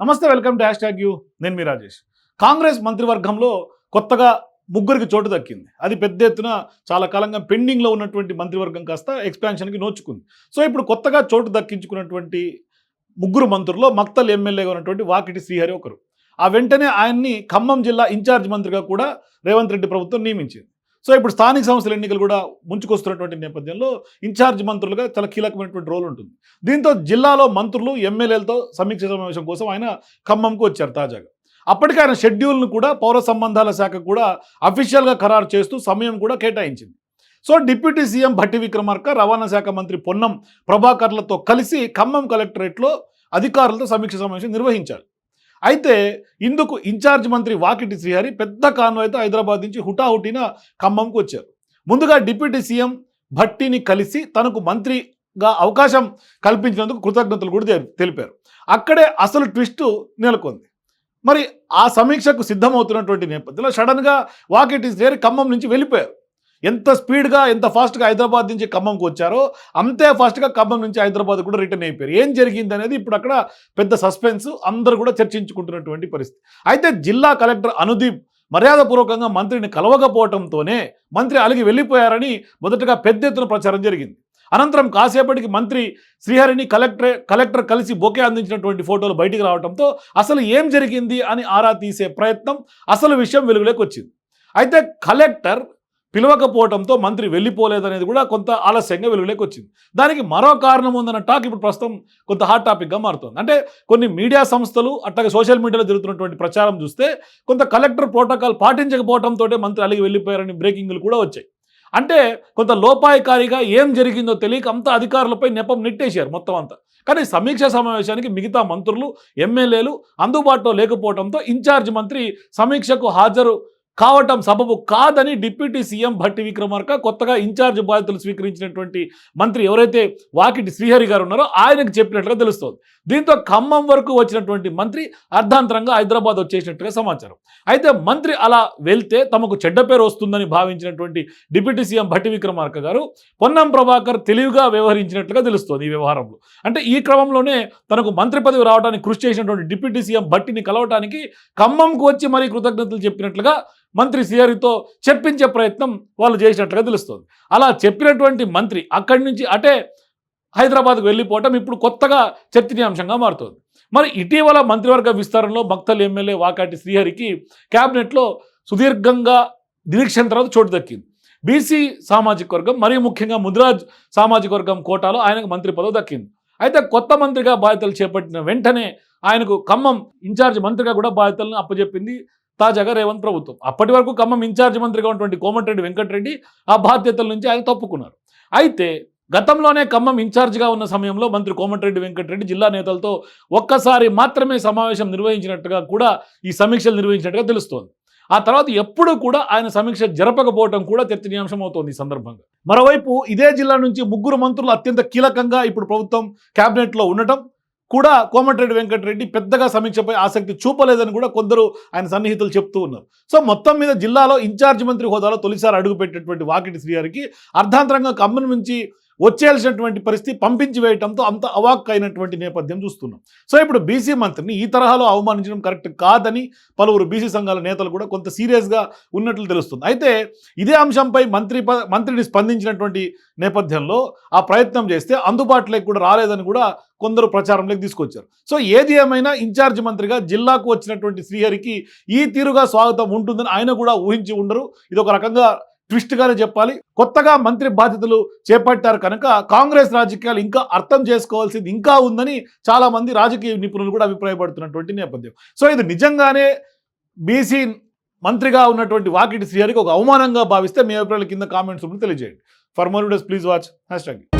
నమస్తే welcome to hashtag you. నేను మీ రాజేష్. కాంగ్రెస్ మంత్రివర్గంలో కొత్తగా ముగ్గురికి చోటు దక్కింది. అది పెద్ద ఎత్తున చాలా కాలంగా పెండింగ్లో ఉన్నటువంటి మంత్రివర్గం కాస్త ఎక్స్పాన్షన్కి నోచుకుంది. సో ఇప్పుడు కొత్తగా చోటు దక్కించుకున్నటువంటి ముగ్గురు మంత్రుల్లో మక్తల్ ఎమ్మెల్యేగా ఉన్నటువంటి వాకిటి శ్రీహరి ఒకరు. ఆ వెంటనే ఆయన్ని ఖమ్మం జిల్లా ఇన్ఛార్జ్ మంత్రిగా కూడా రేవంత్ రెడ్డి ప్రభుత్వం నియమించింది. సో ఇప్పుడు స్థానిక సంస్థల ఎన్నికలు కూడా ముంచుకొస్తున్నటువంటి నేపథ్యంలో ఇన్ఛార్జ్ మంత్రులుగా చాలా కీలకమైనటువంటి రోల్ ఉంటుంది. దీంతో జిల్లాలో మంత్రులు ఎమ్మెల్యేలతో సమీక్ష సమావేశం కోసం ఆయన ఖమ్మంకు వచ్చారు తాజాగా. అప్పటికే ఆయన షెడ్యూల్ను కూడా పౌర సంబంధాల శాఖ కూడా అఫీషియల్గా ఖరారు చేస్తూ సమయం కూడా కేటాయించింది. So deputy CM Bhatti Vikramarka రవాణా శాఖ మంత్రి పొన్నం ప్రభాకర్లతో కలిసి ఖమ్మం కలెక్టరేట్లో అధికారులతో సమీక్ష సమావేశం నిర్వహించారు. అయితే ఇందుకు ఇన్ఛార్జ్ మంత్రి వాకిటి శ్రీహరి పెద్ద కాన్వాయ్తో హైదరాబాద్ నుంచి హుటాహుటిన ఖమ్మంకు వచ్చారు. ముందుగా డిప్యూటీ సీఎం భట్టిని కలిసి తనకు మంత్రిగా అవకాశం కల్పించినందుకు కృతజ్ఞతలు కూడా తెలిపారు. అక్కడే అసలు ట్విస్ట్ నెలకొంది. మరి ఆ సమీక్షకు సిద్ధమవుతున్నటువంటి నేపథ్యంలో సడన్గా వాకిటి శ్రీహరి ఖమ్మం నుంచి వెళ్ళిపోయారు. ఎంత స్పీడ్గా ఎంత ఫాస్ట్గా హైదరాబాద్ నుంచి ఖమ్మంకి వచ్చారో అంతే ఫాస్ట్గా ఖమ్మం నుంచి హైదరాబాద్ కూడా రిటర్న్ అయిపోయారు. ఏం జరిగింది అనేది ఇప్పుడు అక్కడ పెద్ద సస్పెన్స్ అందరూ కూడా చర్చించుకుంటున్నటువంటి పరిస్థితి. అయితే జిల్లా కలెక్టర్ అనుదీప్ మర్యాదపూర్వకంగా మంత్రిని కలవకపోవడంతోనే మంత్రి అలిగి వెళ్ళిపోయారని మొదటగా పెద్ద ఎత్తున ప్రచారం జరిగింది. అనంతరం కాసేపటికి మంత్రి శ్రీహరిని కలెక్టర్ కలెక్టర్ కలిసి బొకే అందించినటువంటి ఫోటోలు బయటికి రావడంతో అసలు ఏం జరిగింది అని ఆరా తీసే ప్రయత్నం అసలు విషయం వెలుగులోకి వచ్చింది. అయితే కలెక్టర్ పిలవకపోవడంతో మంత్రి వెళ్ళిపోలేదనేది కూడా కొంత ఆలస్యంగా వెలుగులోకి వచ్చింది. దానికి మరో కారణం ఉందన్న టాక్ ఇప్పుడు ప్రస్తుతం కొంత హాట్ టాపిక్గా మారుతుంది. అంటే కొన్ని మీడియా సంస్థలు అట్లాగే సోషల్ మీడియాలో జరుగుతున్నటువంటి ప్రచారం చూస్తే కొంత కలెక్టర్ ప్రోటోకాల్ పాటించకపోవడంతో మంత్రి అలిగి వెళ్ళిపోయారని బ్రేకింగ్లు కూడా వచ్చాయి. అంటే కొంత లోపాయకారిగా ఏం జరిగిందో తెలియక అంతా అధికారులపై నెపం నెట్టేశారు మొత్తం అంతా. కానీ సమీక్ష సమావేశానికి మిగతా మంత్రులు ఎమ్మెల్యేలు అందుబాటులో లేకపోవడంతో ఇన్ఛార్జ్ మంత్రి సమీక్షకు హాజరు కావటం సబబు కాదని డిప్యూటీ సీఎం భట్టి విక్రమార్క కొత్తగా ఇన్ఛార్జ్ బాధ్యతలు స్వీకరించినటువంటి మంత్రి ఎవరైతే వాకిటి శ్రీహరి గారు ఉన్నారో ఆయనకు చెప్పినట్లుగా తెలుస్తోంది. దీంతో ఖమ్మం వరకు వచ్చినటువంటి మంత్రి అర్ధాంతరంగా హైదరాబాద్ వచ్చేసినట్టుగా సమాచారం. అయితే మంత్రి అలా వెళ్తే తమకు చెడ్డ పేరు వస్తుందని భావించినటువంటి డిప్యూటీ సీఎం భట్టి విక్రమార్క గారు పొన్నం ప్రభాకర్ తెలివిగా వ్యవహరించినట్లుగా తెలుస్తోంది ఈ వ్యవహారంలో. అంటే ఈ క్రమంలోనే తనకు మంత్రి పదవి రావడానికి కృషి చేసినటువంటి డిప్యూటీ సీఎం భట్టిని కలవటానికి ఖమ్మంకు వచ్చి మరీ కృతజ్ఞతలు చెప్పినట్లుగా మంత్రి సిఆర్తో చెప్పించే ప్రయత్నం వాళ్ళు చేసినట్లుగా తెలుస్తుంది. అలా చెప్పినటువంటి మంత్రి అక్కడి నుంచి అటే హైదరాబాద్కు వెళ్ళిపోవటం ఇప్పుడు కొత్తగా చర్చనీయాంశంగా మారుతుంది. మరి ఇటీవల మంత్రివర్గ విస్తరణలో భక్తల్ ఎమ్మెల్యే వాకాటి శ్రీహరికి క్యాబినెట్లో సుదీర్ఘంగా నిరీక్షణ తర్వాత చోటు దక్కింది. బీసీ సామాజిక వర్గం మరియు ముఖ్యంగా ముదిరాజ్ సామాజిక వర్గం కోటాలో ఆయనకు మంత్రి పదవి దక్కింది. అయితే కొత్త మంత్రిగా బాధ్యతలు చేపట్టిన వెంటనే ఆయనకు ఖమ్మం ఇన్ఛార్జ్ మంత్రిగా కూడా బాధ్యతలను అప్పచెప్పింది తాజాగా రేవంత్ ప్రభుత్వం. అప్పటి వరకు ఖమ్మం ఇన్ఛార్జ్ మంత్రిగా ఉన్నటువంటి కోమటిరెడ్డి వెంకటరెడ్డి ఆ బాధ్యతల నుంచి ఆయన తప్పుకున్నారు. అయితే గతంలోనే ఖమ్మం ఇన్ఛార్జిగా ఉన్న సమయంలో మంత్రి కోమటిరెడ్డి వెంకటరెడ్డి జిల్లా నేతలతో ఒక్కసారి మాత్రమే సమావేశం నిర్వహించినట్టుగా కూడా ఈ సమీక్షలు నిర్వహించినట్టుగా తెలుస్తోంది. ఆ తర్వాత ఎప్పుడూ కూడా ఆయన సమీక్ష జరపకపోవడం కూడా చర్చనీయాంశం అవుతోంది ఈ సందర్భంగా. మరోవైపు ఇదే జిల్లా నుంచి ముగ్గురు మంత్రులు అత్యంత కీలకంగా ఇప్పుడు ప్రభుత్వం క్యాబినెట్లో ఉండటం కూడా కోమటిరెడ్డి వెంకటరెడ్డి పెద్దగా సమీక్షపై ఆసక్తి చూపలేదని కూడా కొందరు ఆయన సన్నిహితులు చెప్తూ ఉన్నారు. సో మొత్తం మీద జిల్లాలో ఇన్ఛార్జ్ మంత్రి హోదాలో తొలిసారి అడుగుపెట్టేటువంటి వాకిటి శ్రీగారికి అర్ధాంతరంగా ఖమ్మం నుంచి వచ్చేయాల్సినటువంటి పరిస్థితి పంపించి వేయటంతో అంత అవాక్ అయినటువంటి నేపథ్యం చూస్తున్నాం. సో ఇప్పుడు బీసీ మంత్రిని ఈ తరహాలో అవమానించడం కరెక్ట్ కాదని పలువురు బీసీ సంఘాల నేతలు కూడా కొంత సీరియస్గా ఉన్నట్లు తెలుస్తుంది. అయితే ఇదే అంశంపై మంత్రి ప- మంత్రిని స్పందించినటువంటి నేపథ్యంలో ఆ ప్రయత్నం చేస్తే అందుబాటులోకి కూడా రాలేదని కూడా కొందరు ప్రచారంలోకి తీసుకొచ్చారు. సో ఏది ఏమైనా ఇన్ఛార్జ్ మంత్రిగా జిల్లాకు వచ్చినటువంటి శ్రీహరికి ఈ తీరుగా స్వాగతం ఉంటుందని ఆయన కూడా ఊహించి ఉండరు. ఇది ఒక రకంగా ట్విస్ట్గానే చెప్పాలి. కొత్తగా మంత్రి బాధ్యతలు చేపట్టారు కనుక కాంగ్రెస్ రాజకీయాలు ఇంకా అర్థం చేసుకోవాల్సింది ఇంకా ఉందని చాలా మంది రాజకీయ నిపుణులు కూడా అభిప్రాయపడుతున్నటువంటి నేపథ్యం. సో ఇది నిజంగానే బీసీ మంత్రిగా ఉన్నటువంటి వాకిటి శ్రీహరికి ఒక అవమానంగా భావిస్తే మీ అభిప్రాయాల కింద కామెంట్స్ తెలియజేయండి. For more does please watch hashtag